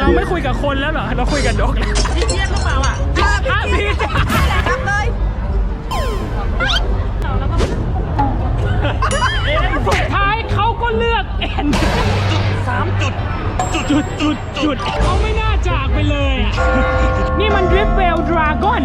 เราไม่คุยกับคนแล้วเหรอ เราคุยกับนกแล้วพี่เจี๊ยบหรือเปล่าอะอะพี่จ้ะจับเลยสุดท้ายเขาก็เลือกแอนสามจุด จุดจุดจุดจุดเขาไม่น่าจากไปเลยอะ นี่มันดริฟเวลดราก้อน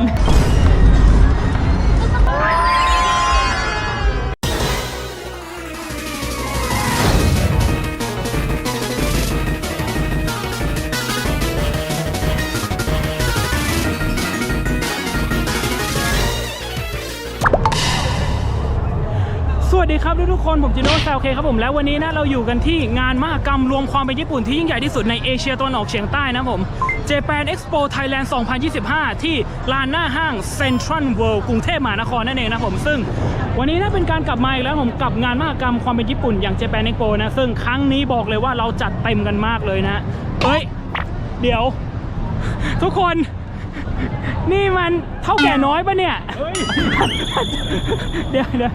ครับทุกๆคนผมจิโน่แซวเคครับผมแล้ววันนี้นะเราอยู่กันที่งานมหกรรมรวมความเป็นญี่ปุ่นที่ยิ่งใหญ่ที่สุดในเอเชียตะวันออกเฉียงใต้นะผม Japan Expo Thailand 2025 ที่ลานหน้าห้าง Central World กรุงเทพมหานครนั่นเองนะผมซึ่งวันนี้นะเป็นการกลับมาอีกแล้วผมกับงานมหกรรมความเป็นญี่ปุ่นอย่าง Japan Expo นะซึ่งครั้งนี้บอกเลยว่าเราจัดเต็มกันมากเลยนะเอ้ยเดี๋ยว ทุกคนนี่มันเท่าแก่น้อยปะเนี่ยเดี๋ยวเดี๋ยว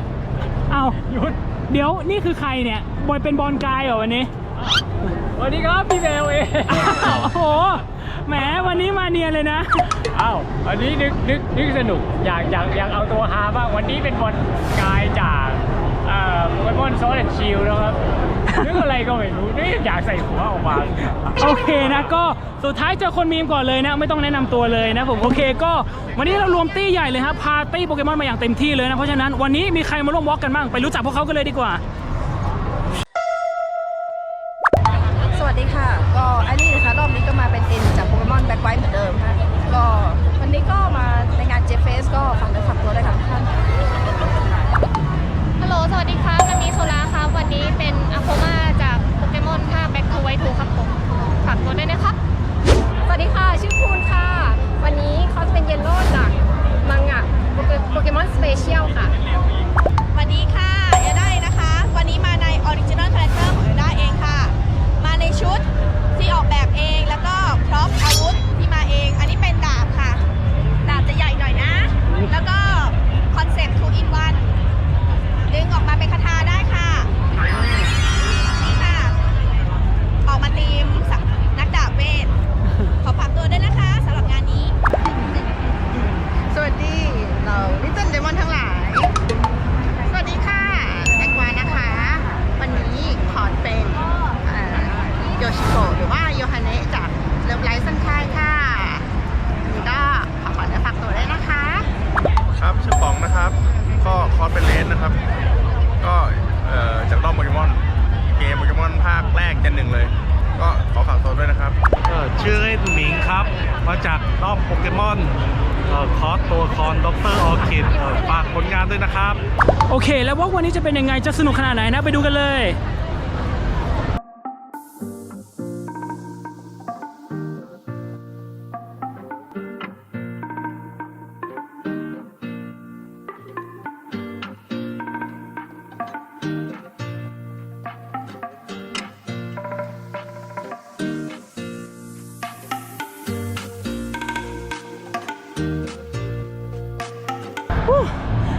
เอาหยุดเดี๋ยวนี่คือใครเนี่ยบอยเป็นบอลกายเหรอวันนี้วันนี้ครับพี่เบลเองอ้าวโอ้โหแหมวันนี้มาเนียนเลยนะ อ้าวอันนี้นึกนึกนึกสนุกอยากอยากอยากเอาตัวฮาบ้างวันนี้เป็นบอลกายจากเอ่อโปเกมอนโซลแอนชิลนะครับ นึกอะไรก็ไม่รู้นี่อยากใส่หัวออกมาโอเคนะก็สุดท้ายเจอคนมีมก่อนเลยนะ ไม่ต้องแนะนำตัวเลยนะผมโอเคก็วันนี้เรารวมตี้ใหญ่เลยครับพาตี้โปเกมอนมาอย่างเต็มที่เลยนะเพราะฉะนั้นวันนี้มีใครมาร่วมวอล์กกันบ้างไปรู้จักพวกเขากันเลยดีกว่า ค่ะ อสเป็นเลนนะครับ ก็เอ่อจากด้อมโปเกมอน เกมโปเกมอนภาคแรกเจนหนึ่งเลย ก็ขอฝากตัวด้วยนะครับเอ่อชื่อเล่นหมิงครับ มาจากรอบโปเกมอนเอ่อคอสตัวละครด็อกเตอร์ออคิดฝากผลงานด้วยนะครับ โอเค แล้ววอล์กวันนี้จะเป็นยังไงจะสนุกขนาดไหนนะไปดูกันเลย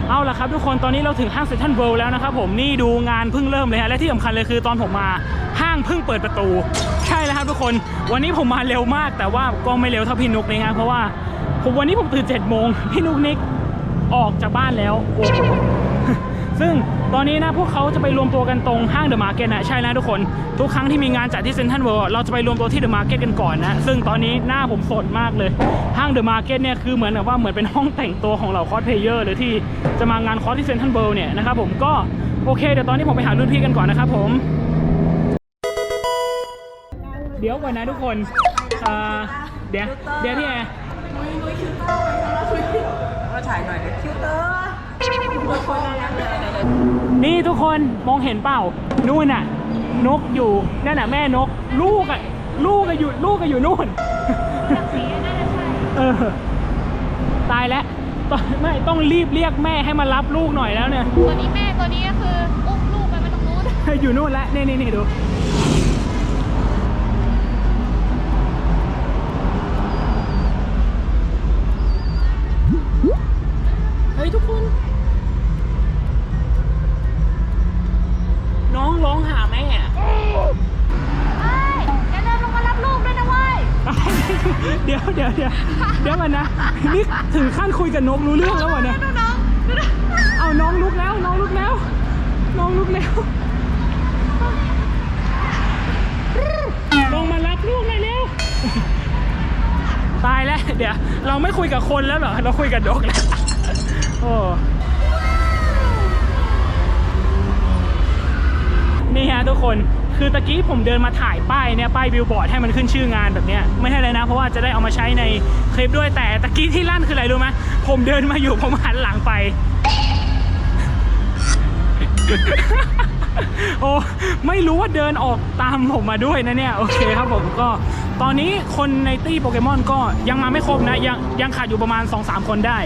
เอาละครับทุกคนตอนนี้เราถึงห้างเซ็นทรัลเวิลด์แล้วนะครับผมนี่ดูงานเพิ่งเริ่มเลยฮะและที่สำคัญเลยคือตอนผมมาห้างเพิ่งเปิดประตู ใช่แล้วครับทุกคน วันนี้ผมมาเร็วมากแต่ว่าก็ไม่เร็วเท่าพี่นุกนี่ฮะเพราะว่าผมวันนี้ผมตื่น7จ็ดโมงพี่นุกนิกออกจากบ้านแล้วโอ้ ซึ่งตอนนี้นะพวกเขาจะไปรวมตัวกันตรงห้างเดอะมาร์เก็ตนะใช่แล้วทุกคน ทุกครั้งที่มีงานจัดที่เซ็นทรัลเวิลด์เราจะไปรวมตัวที่เดอะมาร์เก็ตกันก่อนนะ ซึ่งตอนนี้หน้าผมสดมากเลย ห้างเดอะมาร์เก็ตเนี่ยคือเหมือนแบบว่าเหมือนเป็นห้องแต่งตัวของเหล่าคอสเพลเยอร์เลยที่จะมางานคอสที่เซ็นทรัลเวิลด์เนี่ยนะครับผมก็โอเคเดี๋ยวตอนนี้ผมไปหารุ่นพี่กันก่อนนะครับผม เดี๋ยวก่อนนะทุกคนอ่าเดี๋ยวเดี๋ยวพี่แอร์ก็ถ่ายหน่อยนะคิวเตอร์ นี่ทุกคนมองเห็นเปล่า นู่นน่ะ นกอยู่นั่นน่ะแม่นก ลูกอะ ลูกก็อยู่ลูกก็อยู่นู่นเออตายแล้วต้องไม่ต้องรีบเรียกแม่ให้มารับลูกหน่อยแล้วเนี่ย ตัวนี้แม่ตัวนี้ก็คืออุ้มลูกไปไม่ตรงนู้นอยู่นู่นแล้วนี่นี่นี่ดู เดี๋ยวเดี๋ยวเดี๋ยวกันนะนี่ถึงขั้นคุยกับนกรู้เรื่องแล้ววะเนี่ยเอาน้องลุกแล้วน้องลุกแล้ว น้องลุกแล้วลงมารับลูกหน่อยเร็วตายแล้วเดี๋ยวเราไม่คุยกับคนแล้วเหรอเราคุยกับนกแล้วโอ้นี่ฮะทุกคน คือตะกี้ผมเดินมาถ่ายป้ายเนี่ยป้ายบิลบอร์ดให้มันขึ้นชื่องานแบบเนี้ยไม่ใช่เลยนะ เพราะว่าจะได้เอามาใช้ในคลิปด้วยแต่ตะกี้ที่ลั่นคืออะไรรู้ไหมผมเดินมาอยู่ผมหันหลังไป โอ้ไม่รู้ว่าเดินออกตามผมมาด้วยนะเนี่ย โอเคครับผมก็ ตอนนี้คนในตี้โปเกมอนก็ยังมาไม่ครบนะ ยังยังขาดอยู่ประมาณ 2-3 คนได้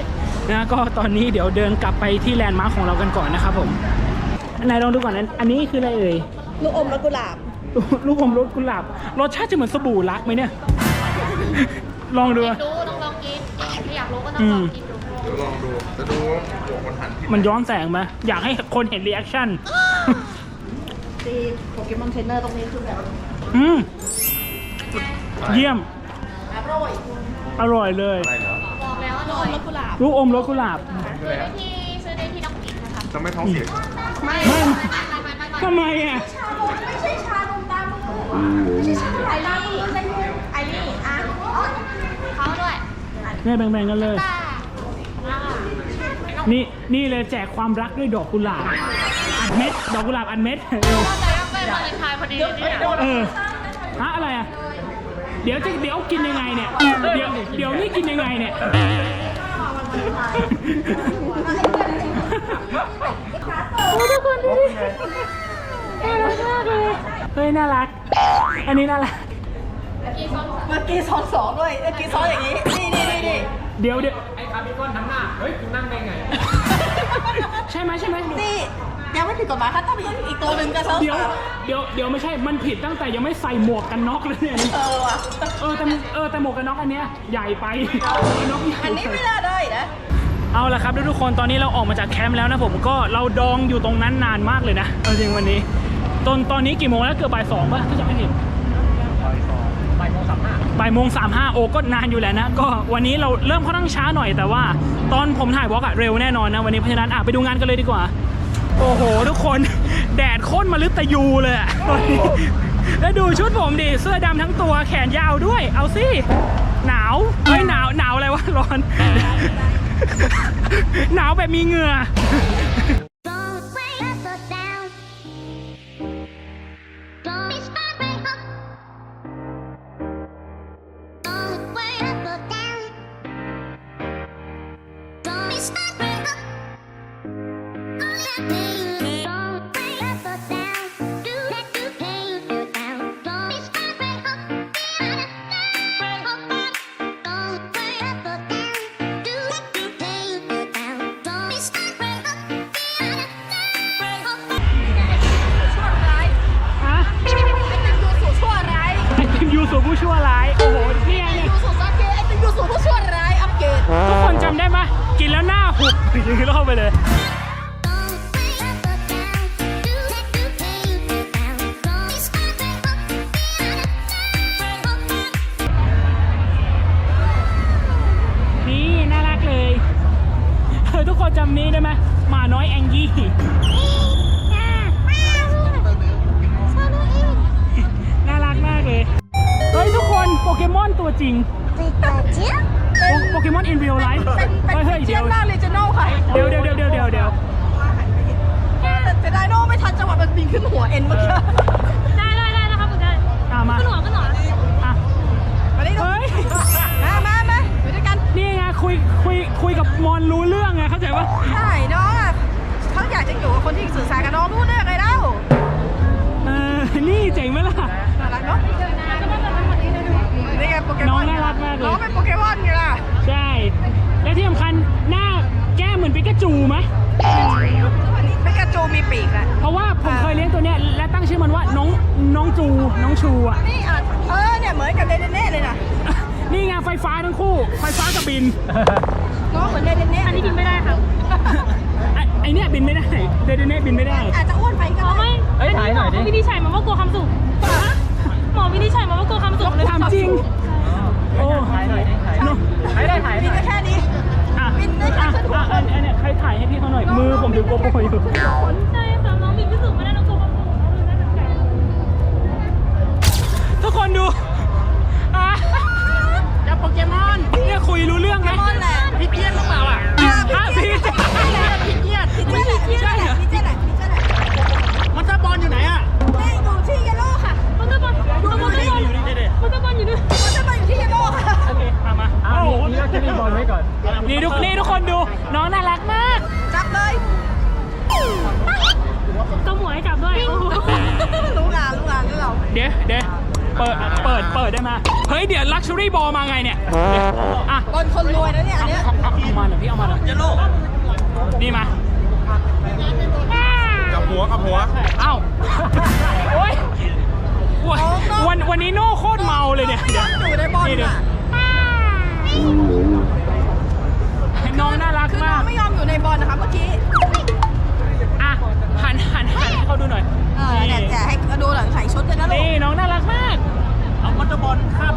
นะก็ตอนนี้เดี๋ยวเดินกลับไปที่แลนด์มาร์คของเรากันก่อนนะครับผมไหนลองดูก่อนนะอันนี้คืออะไรเอ่ย ลูกอมรสกุหลาบ ลูกอมรสกุหลาบ รสชาติจะเหมือนสบู่รักไหมเนี่ย ลองดูอยากรู้ต้องลองกินถ้าอยากรู้ก็ต้องลองกินดูเดี๋ยวลองดูจะดูว่าหมวกมันหันที่มันย้อนแสงไหมอยากให้คนเห็นรีแอคชั่นตีโปเกมอนเทรนเนอร์ตรงนี้คือแบบอืมเยี่ยม อร่อยอร่อยเลย อะไรเหรอบอกแล้วอร่อยรสกุหลาบ ลูกอมรสกุหลาบ ซื้อได้ที่ซื้อได้ที่น้องกินนะคะจะไม่ท้องเสียไม่ไม่ไม่ไม่ไม่ไม่ทำไมอะ ไม่ใช่ชานมตามือไม่ใช่ชาไอ้นี่ไอ้นี่อะเขาด้วยเนี่ยแบ่งๆกันเลยตาอ่านี่นี่เลยแจกความรักด้วยดอกกุหลาบ อัดเม็ด ดอกกุหลาบอัดเม็ดเร็วแต่ยังเป็นวาเลนไทน์พอดีเนี่ยเออฮะอะไรอะ เดี๋ยวจะเดี๋ยวกินยังไงเนี่ย เดี๋ยวเดี๋ยวนี่กินยังไงเนี่ย โอ้ทุกคนดูดิน่ารักมากเลย เฮ้ย น่ารัก อันนี้น่ารักเมื่อกี้ซ้อนสองด้วยเมื่อกี้ซ้อนอย่างนี้ นี่นี่นี่นี่เดี๋ยวเดี๋ยวไอ้คาร์บิคอนทั้งหน้า เฮ้ยคุณนั่งได้ไง ใช่ไหมใช่ไหมนี่ยังไม่ผิดกฎหมายค่ะถ้ามีอีกตัวหนึ่งก็ซ้อนเดี๋ยวสามเดี๋ยวเดี๋ยวไม่ใช่มันผิดตั้งแต่ยังไม่ใส่หมวกกันน็อกเลยเนี่ยเออว่ะ เออแต่เออแต่หมวกกันน็อกอันเนี้ยใหญ่ไปหมวกกันน็อกใหญ่อันนี้ไม่น่าได้นะ เอาละครับทุกคนตอนนี้เราออกมาจากแคมป์แล้วนะผมก็เราดองอยู่ตรงนั้นนานมากเลยนะเอาจริงวันนี้ ตอนตอนนี้กี่โมงแล้วเกือบบ่ายสองป่ะถ้าจำไม่ผิดบ่ายโมงสามห้าบ่ายโมงสามห้าโอก็นานอยู่แหล้วนะ ก็วันนี้เราเริ่มค่อนข้างช้าหน่อยแต่ว่าตอนผมถ่ายวอล์กอะเร็วแน่นอนนะวันนี้เพราะฉะนั้นอะไปดูงานกันเลยดีกว่า โอ้โห ทุกคน แดดโคตรมาลึกตะยูเลยอะตอนนี้แล้วดูชุดผมดิเสื้อดำทั้งตัวแขนยาวด้วย เอาสิหนาวเฮ้ยหนาวหนาวอะไรวะร้อน หนาวแบบมีเหงื่อ กินแล้วหน้าหุบอย่างนี้เข้าไปเลย มอนรู้เรื่องไงเข้าใจปะใช่น้องอะเขาอยากจะอยู่กับคนที่สื่อสารกับน้องรู้เรื่องไงเล่าเออนี่เจ๋งไหมล่ะ น่ารักเนาะนี่ไงโปเกมอนน้องน่ารักมากเลย น้องเป็นโปเกมอนไงล่ะใช่ และที่สำคัญหน้าแก้มเหมือนปิกาจูไหมปิกาจูมีปีกแหละเพราะว่าผมเคยเลี้ยงตัวเนี้ยและตั้งชื่อมันว่าน้องน้องจูน้องชูอะ นี่อะเออเนี่ยเหมือนกับเดนเน่เลยนะ นี่ไงไฟฟ้าทั้งคู่ ไฟฟ้ากับบิน น้องเหมือนเดนเน่อันนี้กินไม่ได้ครับไอ้ไอเนี้ยบินไม่ได้เดเดเน่บินไม่ได้ อาจจะอ้วนไปก็อ๋อได้ ไม่เฮ้ยถ่ายหน่อยดิหมอวินิจฉัยมาว่ากลัวความสุข หมอวินิจฉัยมาว่ากลัวความสุขเลย ถามจริง เปิดเปิดเปิดได้ไหมเฮ้ยเดี๋ยวลักชัวรี่บอลมาไงเนี่ยเดี๋ยวอะบอลคนรวยนะเนี่ยอันเนี้ยเอาเอาเอามาหน่อยพี่เอามาหน่อยนี่มากับหัวกับหัวเอ้าโอ้ยวันวันวันนี้โน่โคตรเมาเลยเนี่ยเดี๋ยวอยู่ในบอลนี่เดี๋ยวน่ะน้องน่ารักคือน้มาองกไม่ยอมอยู่ในบอลนะคะเมื่อกี้อะหันหันหันให้เขาดูหน่อยเออเนี่ยแต่ให้ดูหลังใส่ชุดเลยนะลูกนี่น้องน่ารักมาก เอามันจะบอลข้าม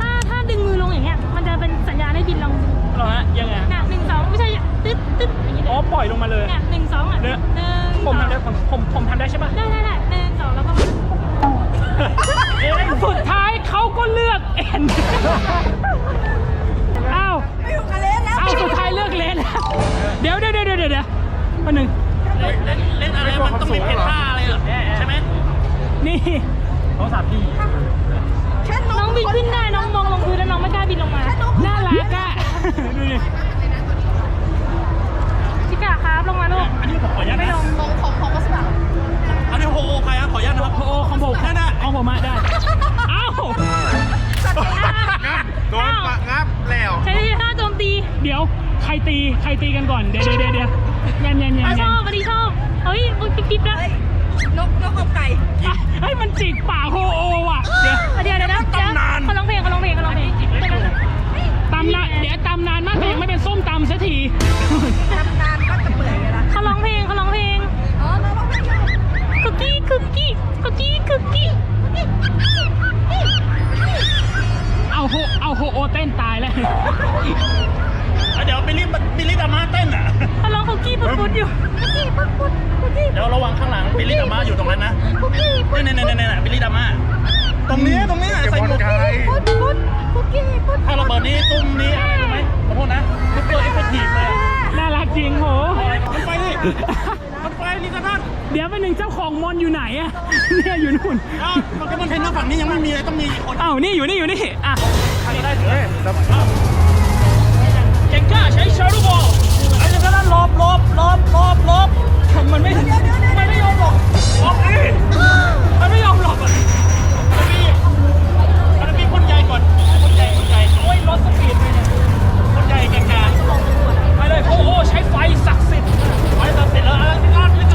ถ้าถ้าดึงมือลงอย่างเงี้ย มันจะเป็นสัญญาณให้บินลงเหรอฮะยังไงเนี่ยหนึ่งสองไม่ใช่ตึ๊ดตึ๊ดอย่างงี้อ๋อปล่อยลงมาเลยเนี่ยหนึ่งสองอะเดี๋ยวหนึ่งผมสองทำได้ผมผมผมทำได้ใช่ปะ ได้ได้ได้หนึ่งสองแล้วก็ สุดท้ายเขาก็เลือกเอ็นอ้าวไม่อยู่กับเลนแล้วอ้าวสุดท้ายเลือกเลนแล้วเดี๋ยวเดี๋ยวเดี๋ยวเดี๋ยวเดี๋ยวมาหนึ่งเล่นอะไรมันต้องมีเพชรท่าอะไรเหรอใช่ไหมนี่เขาสามทีแค่นน้องก บินขึ้นได้น้องมองลงพื้นแล้วน้องไม่กล้าบินลงมา น่ารักอะดูดิชิกาครับลงมาลูก อันนี้ผมขออนุญาตไม่นะลงของของของก็สบายอันนี้โฮโอใครครับขออนุญาตนะครับโอ้ของผมได้ได้ของผมมาได้อ้าวงับโดนปะงับแล้วใช้ท่าโจมตีเดี๋ยวใครตีใครตีกันก่อน เดี๋ยวเดี๋ยวเดี๋ยวเดี๋ยวยันยันยัอะนชยัอนบวันนี้ชอบเฮ้ยอุ๊ยปิ๊บปิ๊บแล้วเฮ้ยนกนกกับไก่อะเฮ้ยมันจิกปากโฮโอว่ะ เดี๋ยวเดี๋ยวเดี๋ยวำสักทีทำงานก็จะเปื่อยเลยนะเขาร้องเพลงเขาร้องเพลงอ๋อน้องไม่ยอมคุกกี้คุกกี้คุกกี้คุกกี้เอาโฮเอาโฮโอเต้นตายแล้วเดี๋ยวบิลลี่บิลลี่ดามาเต้นอะเขาร้องคุกกี้ปุ๊บปุ๊บอยู่เดี๋ยวระวังข้างหลังบิลลี่ดามาอยู่ตรงนั้นนะนี่นี่นี่นี่บิลลี่ดามาตรงนี้ตรงนี้ใส่หมวกพุดพุด คุกกี้พุดถ้าระเบิดนี้ตุ้มนี้อะไรรู้ไหมขอโทษนะทุกตัวเอฟเฟกตีฟเลยอะน่ารักจริงโห มันไปดิมันไปนี่กระทัดเดี๋ยวเป็นหนึ่งเจ้าของมอนอยู่ไหนอะเนี่ยอยู่นู่น อ้าวโปเกมอนเทรนเนอร์ฝั่งนี้ยังไม่มีเลยต้องมีอีกคนอ้าวนี่อยู่นี่อยู่นี่อะใครก็ได้เถอะเก่งกล้าใช้ชาร์ลูบอลไอ้เจ้านั้นหลบหลบหลบหลบหลบมันไม่มันไม่ยอมหลบหลบดิมันไม่ยอมหลบอะ เลยโอ้โหใช้ไฟศักดิ์สิทธิ์ไฟศักดิ์สร็จแล้วอะลิกอ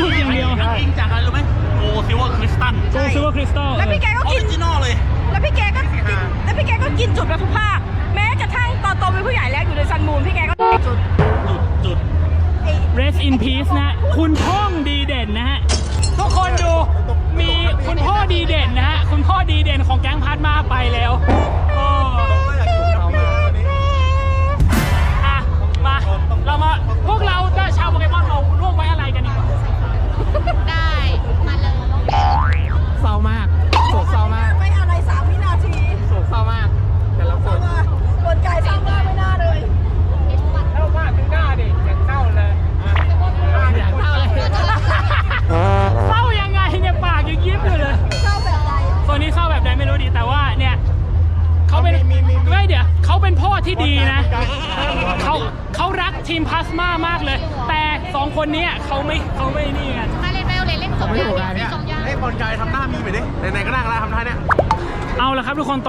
จุดมันจุดอย่างเดียวอ้างอิงจากอะไรรู้ไหมโกซิลเวอร์คริสตัลโกซิลเวอร์คริสตัลแล้วพี่แกก็ออกิน ริจินอลเลย แล้วพี่แกก็กินแล้วพี่แกก็กินจุดมาทุกภาค แม้กระทั่งตอนโตเป็นผู้ใหญ่แล้วอยู่ในซันมูนพี่แกก็จุดจุดจุด ไอ้ Rest in peace นะคุณพ่องดีเด่นนะฮะ ทุกคนดู มีคุณพ่อดีเด่นนะฮะ คุณพ่อดีเด่นของแก๊งพัดมาไปแล้วโอ้อะมา เรามา พวกเราจะชาวโปเกมอนเราร่วมไว้อะไรกันดีกว่า ได้ มาเลย เศร้ามาก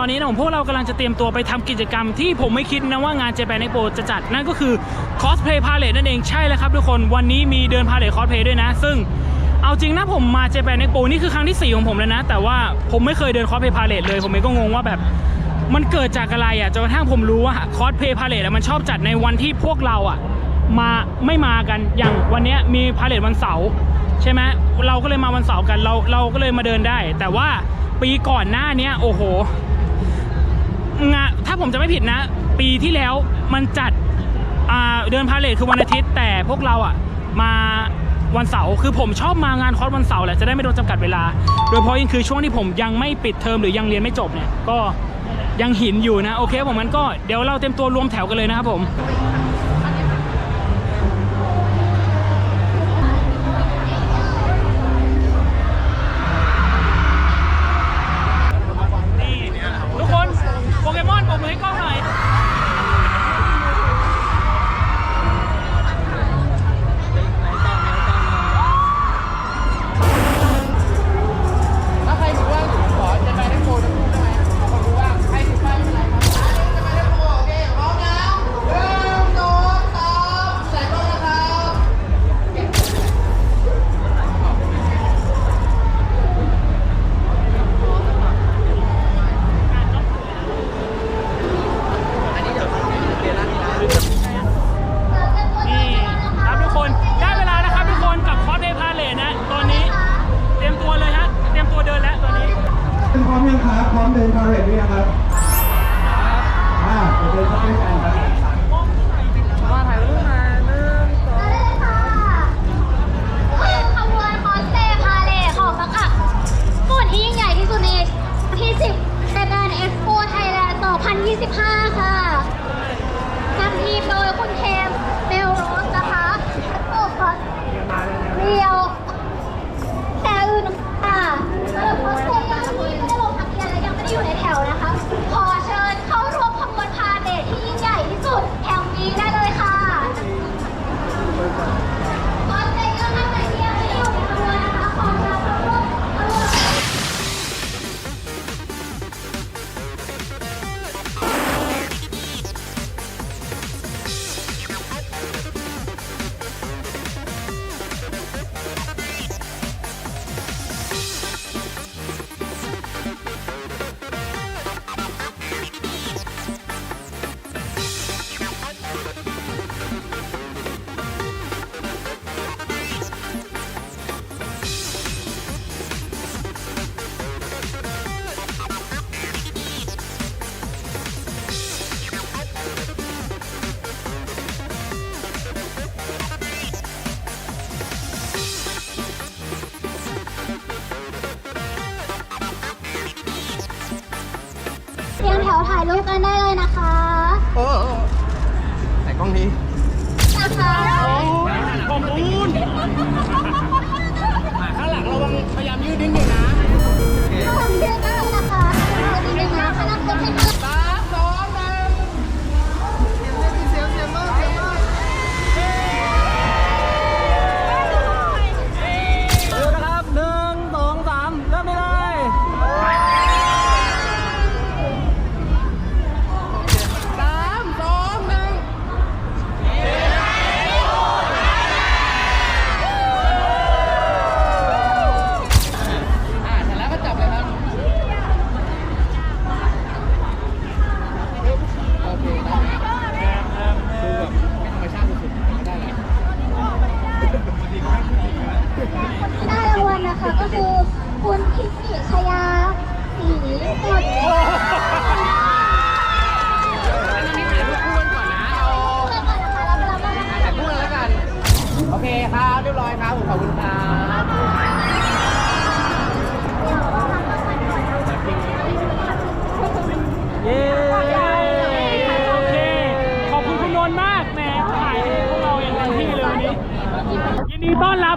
อนนี้นะผมพวกเรากำลังจะเตรียมตัวไปทำกิจกรรมที่ผมไม่คิดนะว่างานเจแปนเอ็กโปจะจัดนั่นก็คือคอสเพลย์พาเลทนั่นเองใช่แล้วครับทุกคนวันนี้มีเดินพาเลทคอสเพลย์ด้วยนะ ซึ่งเอาจริงนะผมมาเจแปนเอ็กโปนี่คือครั้งที่ 4 ของผมแล้วนะ แต่ว่าผมไม่เคยเดินคอสเพลย์พาเลทเลย ผมเองก็งงว่าแบบมันเกิดจากอะไรอะจนกระทั่งผมรู้ว่าคอสเพลย์พาเลทมันชอบจัดในวันที่พวกเราอะมาไม่มากันอย่างวันนี้มีพาเลทวันเสาร์ใช่ไหมเราก็เลยมาวันเสาร์กันเราเราก็เลยมาเดินได้ แต่ว่าปีก่อนหน้านี้โอ้โห งานถ้าผมจะไม่ผิดนะ ปีที่แล้วมันจัดเดือนพาเลทคือวันอาทิตย์ แต่พวกเราอะมาวันเสาร์คือผมชอบมางานคอร์สวันเสาร์แหละจะได้ไม่โดนจำกัดเวลา โดยเฉพาะยิ่งคือช่วงที่ผมยังไม่ปิดเทอมหรือยังเรียนไม่จบเนี่ยก็ยังหินอยู่นะ โอเคผมมันก็เดี๋ยวเราเต็มตัวรวมแถวกันเลยนะครับผม พร้อมเดินพาเรดหรือยังครับ ถวถ่ายรูปกันได้เลยนะคะโอ้ใส่กล้องนี้นะคะขอบคุณข้างหลังระวังพยายามยืดนิดนึงนะทำเรื่องได้นะคะดีนะคะคณะกรรมก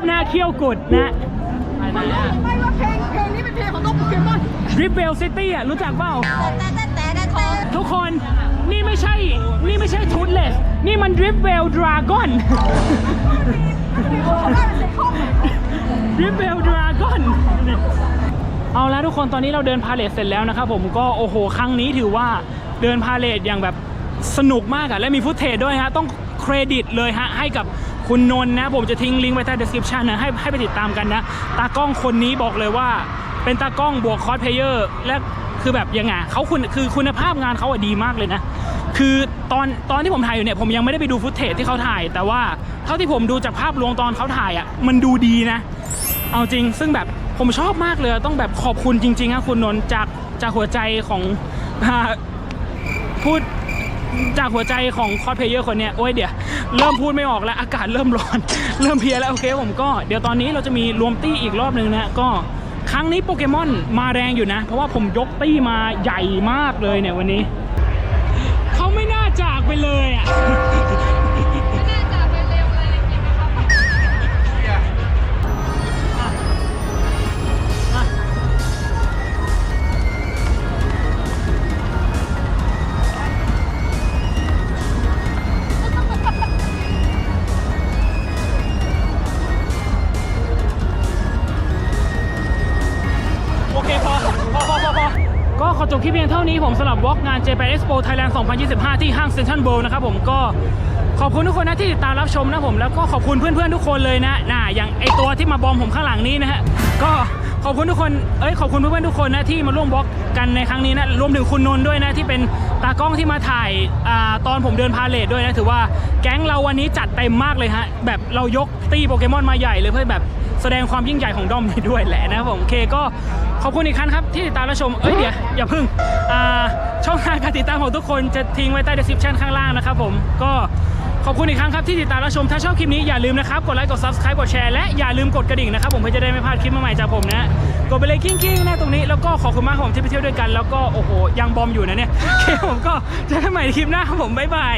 ดีต้อนรับนะเคี่ยวกุดนะไม่ว่าเพลงเพลงนี้เป็นเพลงของนกโปเกมอนริเบลซิตี้อะรู้จักเปล่าทุกคนนี่ไม่ใช่ นี่ไม่ใช่ทูตเลส นี่มันดริฟเวลดราก้อนดริฟเวลดราก้อนเอาละทุกคนตอนนี้เราเดินพาเลทเสร็จแล้วนะครับผมก็โอ้โห ครั้งนี้ถือว่าเดินพาเลทอย่างแบบสนุกมากอะและมีฟุตเทจด้วยฮะ ต้องเครดิตเลยฮะ ให้กับ คุณนนท์นะ ผมจะทิ้งลิงก์ไว้ใต้ description นะให้ให้ไปติดตามกันนะ ตากล้องคนนี้บอกเลยว่า เป็นตากล้องบวกคอสเพลเยอร์และคือแบบยังไงเขาคุณคือคุณภาพงานเขาอะดีมากเลยนะ คือตอนตอนที่ผมถ่ายอยู่เนี่ยผมยังไม่ได้ไปดูฟุตเทจที่เขาถ่าย แต่ว่าเท่าที่ผมดูจากภาพรวมตอนเขาถ่ายอะมันดูดีนะ เอาจริงซึ่งแบบผมชอบมากเลยต้องแบบขอบคุณจริงๆนะคุณนนท์จากจากหัวใจของพูด จากหัวใจของคอสเพลเยอร์คนเนี้ยโอ้ยเดี๋ยวเริ่มพูดไม่ออกแล้วอากาศเริ่มร้อน เริ่มเพลียแล้วโอเคผมก็เดี๋ยวตอนนี้เราจะมีรวมตี้อีกรอบหนึ่งนะก็ครั้งนี้โปเกมอนมาแรงอยู่นะ เพราะว่าผมยกตี้มาใหญ่มากเลยเนี่ยวันนี้ เขาไม่น่าจากไปเลยอะ นี้ผมสำหรับวอล์กงาน Japan Expo Thailand 2025 ที่ห้างเซ็นทรัลเวิลด์นะครับผมก็ขอบคุณทุกคนนะที่ติดตามรับชมนะผมแล้วก็ขอบคุณเพื่อนๆทุกคนเลยนะน่ะอย่างไอตัวที่มาบอมผมข้างหลังนี้นะฮะก็ขอบคุณทุกคนเอ้ยขอบคุณเพื่อนๆทุกคนนะที่มาร่วมวอล์กกันในครั้งนี้นะรวมถึงคุณนนท์ด้วยนะที่เป็นตากล้องที่มาถ่ายอ่าตอนผมเดินพาเลทด้วยนะถือว่าแก๊งเราวันนี้จัดเต็มมากเลยฮะแบบเรายกตีโปเกมอนมาใหญ่เลยเพื่อแบบ แสดงความยิ่งใหญ่ของด้อมนี้ด้วยแหละนะครับผมเคก็ขอบคุณอีกครั้งครับที่ติดตามรับชมเอ้ยเดี๋ยวอย่าพึ่งอ่าช่องทางการติดตามของทุกคนจะทิ้งไว้ใต้ description ข้างล่างนะครับผมก็ขอบคุณอีกครั้งครับที่ติดตามรับชม ถ้าชอบคลิปนี้อย่าลืมนะครับ กดไลค์ กด subscribe กดแชร์ และอย่าลืมกดกระดิ่งนะครับผมเพื่อจะได้ไม่พลาดคลิปใหม่ๆจากผมนะ กดไปเลยกิ้งๆนะตรงนี้ แล้วก็ขอบคุณมากครับผมที่ไปเที่ยวด้วยกัน แล้วก็โอ้โหยังบอมอยู่นะเนี่ยโอเคผมก็เจอกันใหม่ในคลิปหน้าครับผมบ๊ายบาย